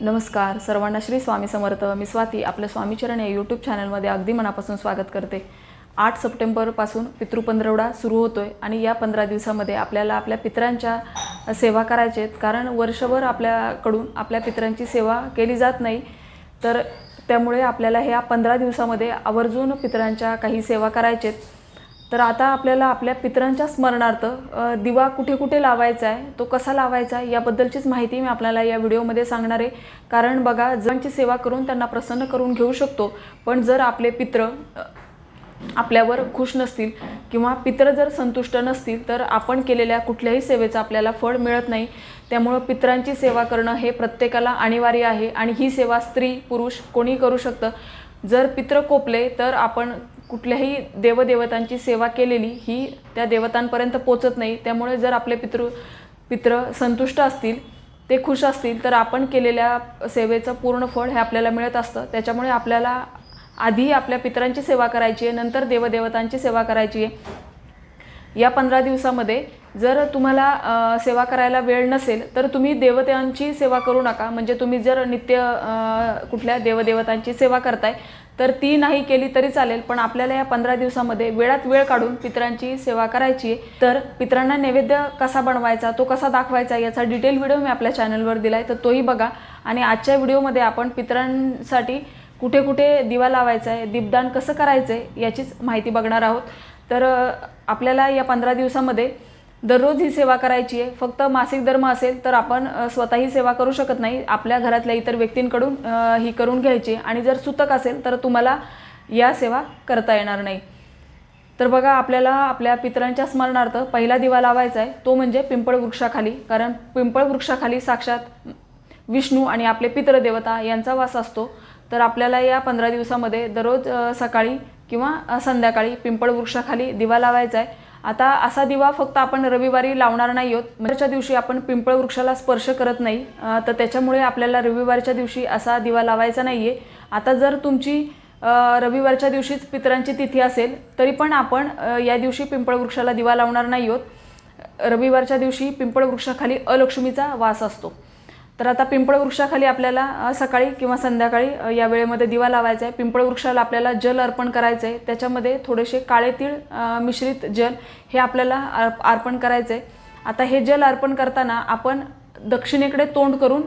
नमस्कार. सर्वांना श्री स्वामी समर्थ. मी स्वाती आपल्या स्वामीचरण या यूट्यूब चॅनलमध्ये अगदी मनापासून स्वागत करते. आठ सप्टेंबरपासून पितृपंधरवडा सुरू होतो आहे आणि या पंधरा दिवसामध्ये आपल्याला आपल्या पितरांच्या सेवा करायच्या आहेत. कारण वर्षभर आपल्याकडून आपल्या पितरांची सेवा केली जात नाही. तर त्यामुळे आपल्याला ह्या पंधरा दिवसामध्ये आवर्जून पितरांच्या काही सेवा करायच्या आहेत. तर आता आपल्याला आपल्या पितरांच्या स्मरणार्थ दिवा कुठे कुठे लावायचा आहे तो कसा लावायचा आहे याबद्दलचीच माहिती मी आपल्याला या व्हिडिओमध्ये सांगणार आहे. कारण बघा जणांची सेवा करून त्यांना प्रसन्न करून घेऊ शकतो. पण जर आपले पित्र आपल्यावर खुश नसतील किंवा पित्र जर संतुष्ट नसतील तर आपण केलेल्या कुठल्याही सेवेचं आपल्याला फळ मिळत नाही. त्यामुळं पित्रांची सेवा करणं हे प्रत्येकाला अनिवार्य आहे आणि ही सेवा स्त्री पुरुष कोणी करू शकतं. जर पित्र कोपले तर आपण कुठल्याही देवदेवतांची सेवा केलेली ही त्या देवतांपर्यंत पोचत नाही. त्यामुळे जर आपले पितृ पित्र संतुष्ट असतील ते खुश असतील तर आपण केलेल्या सेवेचं पूर्ण फळ हे आपल्याला मिळत असतं. त्याच्यामुळे आपल्याला आधी आपल्या पितरांची सेवा करायची आहे नंतर देवदेवतांची सेवा करायची आहे. या पंधरा दिवसामध्ये जर तुम्हाला सेवा करायला वेळ नसेल तर तुम्ही देवतांची सेवा करू नका. म्हणजे तुम्ही जर नित्य कुठल्या देवदेवतांची सेवा करताय तर ती नाही केली तरी चालेल. पण आपल्याला या पंधरा दिवसामध्ये वेळात वेळ काढून पितरांची सेवा करायची आहे. तर पित्रांना नैवेद्य कसा बनवायचा तो कसा दाखवायचा याचा डिटेल व्हिडिओ मी आपल्या चॅनलवर दिला आहे तर तोही बघा. आणि आजच्या व्हिडिओमध्ये आपण पितरांसाठी कुठे कुठे दिवा लावायचा आहे दीपदान कसं करायचं आहे याचीच माहिती बघणार आहोत. तर आपल्याला या पंधरा दिवसामध्ये दररोज ही सेवा करायची आहे. फक्त मासिक धर्म असेल तर आपण स्वतःही सेवा करू शकत नाही. आपल्या घरातल्या इतर व्यक्तींकडून ही करून घ्यायची. आणि जर सुतक असेल तर तुम्हाला या सेवा करता येणार नाही. तर बघा आपल्याला आपल्या पितरांच्या स्मरणार्थ पहिला दिवा लावायचा आहे. तो म्हणजे पिंपळ वृक्षाखाली. कारण पिंपळ वृक्षाखाली साक्षात विष्णू आणि आपले पितृदेवता यांचा वास असतो. तर आपल्याला या पंधरा दिवसामध्ये दररोज सकाळी किंवा संध्याकाळी पिंपळ वृक्षाखाली दिवा लावायचा आहे. आता असा दिवा फक्त आपण रविवारी लावणार नाही आहोत. म्हणजेच्या दिवशी आपण पिंपळ वृक्षाला स्पर्श करत नाही. तर त्याच्यामुळे आपल्याला रविवारच्या दिवशी असा दिवा लावायचा नाही आहे आता जर तुमची रविवारच्या दिवशीच पितरांची तिथी असेल तरी पण आपण या दिवशी पिंपळ वृक्षाला दिवा लावणार नाही आहोत. रविवारच्या दिवशी पिंपळ वृक्षाखाली अलक्ष्मीचा वास असतो. तर आता पिंपळ वृक्षाखाली आपल्याला सकाळी किंवा संध्याकाळी या वेळेमध्ये दिवा लावायचा आहे. पिंपळ वृक्षाला आपल्याला जल अर्पण करायचं आहे. त्याच्यामध्ये थोडेसे काळे तीळ मिश्रित जल हे आपल्याला अर्पण करायचं आहे. आता हे जल अर्पण करताना आपण दक्षिणेकडे तोंड करून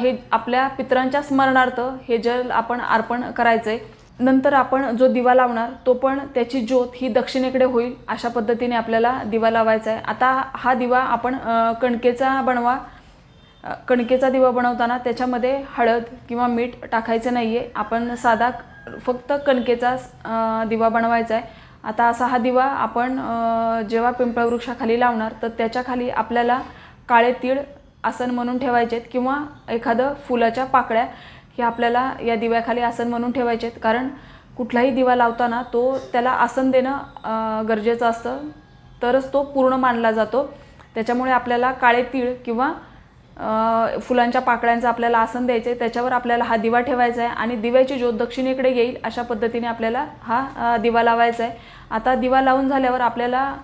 हे आपल्या पितरांच्या स्मरणार्थ हे जल आपण अर्पण करायचं आहे. नंतर आपण जो दिवा लावणार तो पण त्याची ज्योत ही दक्षिणेकडे होईल अशा पद्धतीने आपल्याला दिवा लावायचा आहे. आता हा दिवा आपण कणकेचा बनवा कणकेचा दिवा बनवताना त्याच्यामध्ये हळद किंवा मीठ टाकायचं नाही आहे आपण साधा फक्त कणकेचा दिवा बनवायचा आहे आता असा हा दिवा आपण जेव्हा पिंपळ वृक्षाखाली लावणार तर त्याच्याखाली आपल्याला काळे तीळ आसन म्हणून ठेवायचे आहेत किंवा एखादं फुलाच्या पाकळ्या हे आपल्याला या दिव्याखाली आसन म्हणून ठेवायचे आहेत कारण कुठलाही दिवा लावताना तो त्याला आसन देणं गरजेचं असतं. तरच तो पूर्ण मानला जातो. त्याच्यामुळे आपल्याला काळे तीळ किंवा फुलांच्या पाकळ्यांचं आपल्याला आसन द्यायचं आहे त्याच्यावर आपल्याला हा दिवा ठेवायचा आहे आणि दिव्याची ज्योत दक्षिणेकडे येईल अशा पद्धतीने आपल्याला हा दिवा लावायचा आहे आता दिवा लावून झाल्यावर आपल्याला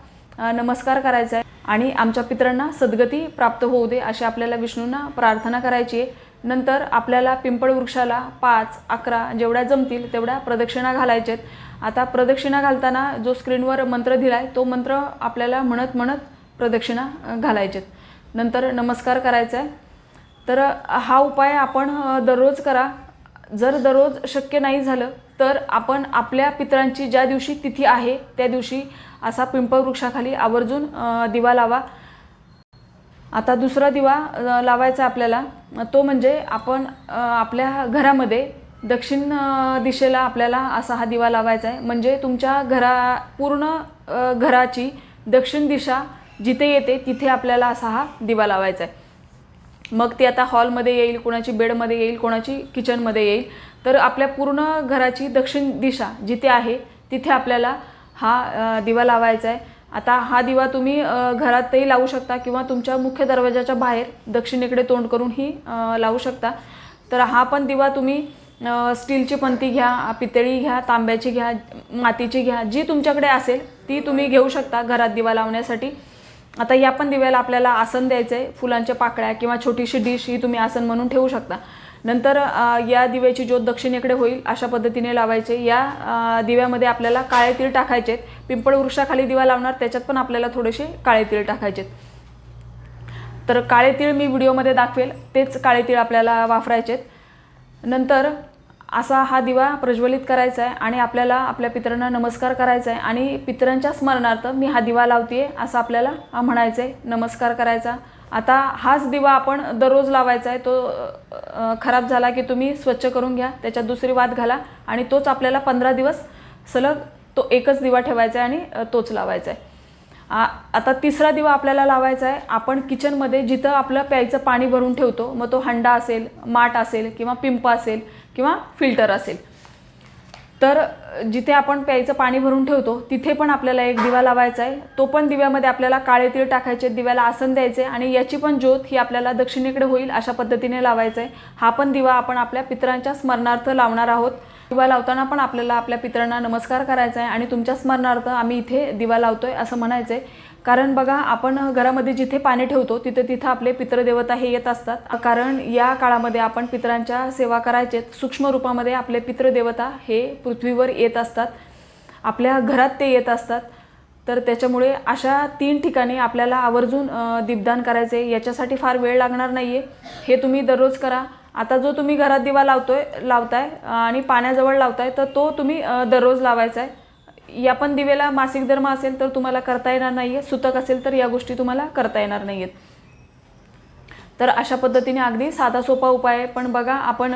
नमस्कार करायचा आहे आणि आमच्या पितरांना सद्गती प्राप्त होऊ दे अशी आपल्याला विष्णूंना प्रार्थना करायची आहे नंतर आपल्याला पिंपळ वृक्षाला पाच अकरा जेवढ्या जमतील तेवढ्या प्रदक्षिणा घालायच्यात आता प्रदक्षिणा घालताना जो स्क्रीनवर मंत्र दिला आहे तो मंत्र आपल्याला म्हणत म्हणत प्रदक्षिणा अ, घालायचे आहेत नंतर नमस्कार करायचा आहे तर हा उपाय आपण दररोज करा. जर दररोज शक्य नाही झालं तर आपण आपल्या पितरांची ज्या दिवशी तिथी आहे त्या दिवशी असा पिंपळ वृक्षाखाली आवर्जून दिवा लावा. आता दुसरा दिवा लावायचा आपल्याला. तो म्हणजे आपण आपल्या घरामध्ये दक्षिण दिशेला आपल्याला असा हा दिवा लावायचा आहे. म्हणजे तुमच्या घरा पूर्ण घराची दक्षिण दिशा जिथे येते तिथे आपल्याला असा हा दिवा लावायचा आहे. मग ती आता हॉलमध्ये येईल कोणाची बेडमध्ये येईल कोणाची किचनमध्ये येईल. तर आपल्या पूर्ण घराची दक्षिण दिशा जिथे आहे तिथे आपल्याला हा दिवा लावायचा आहे. आता हा दिवा तुम्ही घरातही लावू शकता किंवा तुमच्या मुख्य दरवाजाच्या बाहेर दक्षिणेकडे तोंड करूनही लावू शकता. तर हा पण दिवा तुम्ही स्टीलची पंती घ्या पितळी घ्या तांब्याची घ्या मातीची घ्या. जी तुमच्याकडे असेल ती तुम्ही घेऊ शकता घरात दिवा लावण्यासाठी. आता या पण दिव्याला आपल्याला आसन द्यायचं आहे फुलांच्या पाकळ्या किंवा छोटीशी डिश ही तुम्ही आसन म्हणून ठेवू शकता. नंतर या दिव्याची ज्योत दक्षिणेकडे होईल अशा पद्धतीने लावायचे. या दिव्यामध्ये आपल्याला काळे तीळ टाकायचे पिंपळ वृक्षाखाली दिवा लावणार त्याच्यात पण आपल्याला थोडेसे काळे तीळ टाकायचे तर काळे तीळ मी व्हिडिओमध्ये दाखवेल. तेच काळे तीळ आपल्याला वापरायचे नंतर असा हा दिवा प्रज्वलित करायचा आहे आणि आपल्याला आपल्या पितरांना नमस्कार करायचा आहे आणि पितरांच्या स्मरणार्थ मी हा दिवा लावते असं आपल्याला म्हणायचं आहे नमस्कार करायचा. आता हाच दिवा आपण दररोज लावायचा आहे. तो खराब झाला की तुम्ही स्वच्छ करून घ्या. त्याच्यात दुसरी वाद घाला आणि तोच आपल्याला पंधरा दिवस सलग तो एकच दिवा ठेवायचा आहे आणि तोच लावायचा आहे. आता तिसरा दिवा आपल्याला लावायचा आहे. आपण किचनमध्ये जिथं आपलं प्यायचं पाणी भरून ठेवतो मग तो हंडा असेल माठ असेल किंवा पिंप असेल किंवा फिल्टर असेल. तर जिथे आपण प्यायचं पाणी भरून ठेवतो तिथे पण आपल्याला एक दिवा लावायचा आहे. तो पण दिव्यामध्ये आपल्याला काळे तीळ टाकायचे दिव्याला आसन द्यायचे आणि याची पण ज्योत ही आपल्याला दक्षिणेकडे होईल अशा पद्धतीने लावायचं आहे हा पण दिवा आपण आपल्या पितरांच्या स्मरणार्थ लावणार आहोत. दिवा लावताना पण आपल्याला आपल्या पितरांना नमस्कार करायचा आहे आणि तुमच्या स्मरणार्थ आम्ही इथे दिवा लावतोय असं म्हणायचं आहे कारण बघा आपण घरामध्ये जिथे पाणी ठेवतो तिथे तिथं आपले पितृदेवता हे येत असतात. कारण या काळामध्ये आपण पितरांच्या सेवा करायचे सूक्ष्म रूपामध्ये आपले पितृदेवता हे पृथ्वीवर येत असतात. आपल्या घरात ते येत असतात. तर त्याच्यामुळे अशा तीन ठिकाणी आपल्याला आवर्जून दीपदान करायचे याच्यासाठी फार वेळ लागणार नाही आहे हे तुम्ही दररोज करा. आता जो तुम्ही घरात दिवा लावतोय लावताय आणि पाण्याजवळ लावताय तर तो तुम्ही दररोज लावायचा आहे या पण दिवेला मासिक धर्म असेल तर तुम्हाला करता येणार नाही आहे सुतक असेल तर या गोष्टी तुम्हाला करता येणार नाही आहेत तर अशा पद्धतीने अगदी साधा सोपा उपाय आहे. पण बघा आपण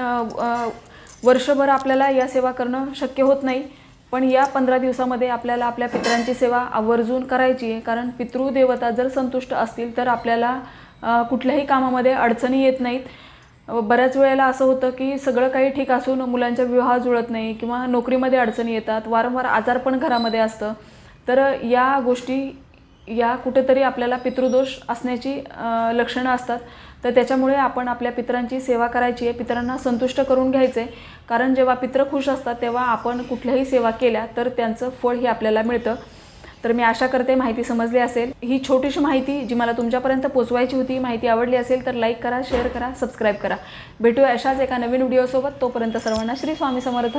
वर्षभर आपल्याला या सेवा करणं शक्य होत नाही. पण या पंधरा दिवसामध्ये आपल्याला आपल्या पितरांची सेवा आवर्जून करायची आहे. कारण पितृदेवता जर संतुष्ट असतील तर आपल्याला कुठल्याही कामामध्ये अडचणी येत नाहीत. बऱ्याच वेळेला असं होतं की सगळं काही ठीक असून मुलांचा विवाह जुळत नाही किंवा नोकरीमध्ये अडचणी येतात वारंवार आजार पण घरामध्ये असतं. तर या गोष्टी या कुठेतरी आपल्याला पितृदोष असण्याची लक्षणं असतात. तर त्याच्यामुळे आपण आपल्या पित्रांची सेवा करायची आहे. पित्रांना संतुष्ट करून घ्यायचं. आहे कारण जेव्हा पित्र खुश असतात तेव्हा आपण कुठल्याही सेवा केल्या तर त्यांचं फळ हे आपल्याला मिळतं. तर मी आशा करते माहिती समजली असेल. ही छोटीशी माहिती जी मला तुमच्यापर्यंत पोचवायची होती माहिती आवडली असेल तर लाईक करा शेअर करा सबस्क्राईब करा. भेटूया अशाच एका नवीन व्हिडिओसोबत तोपर्यंत सर्वांना श्री स्वामी समर्थ.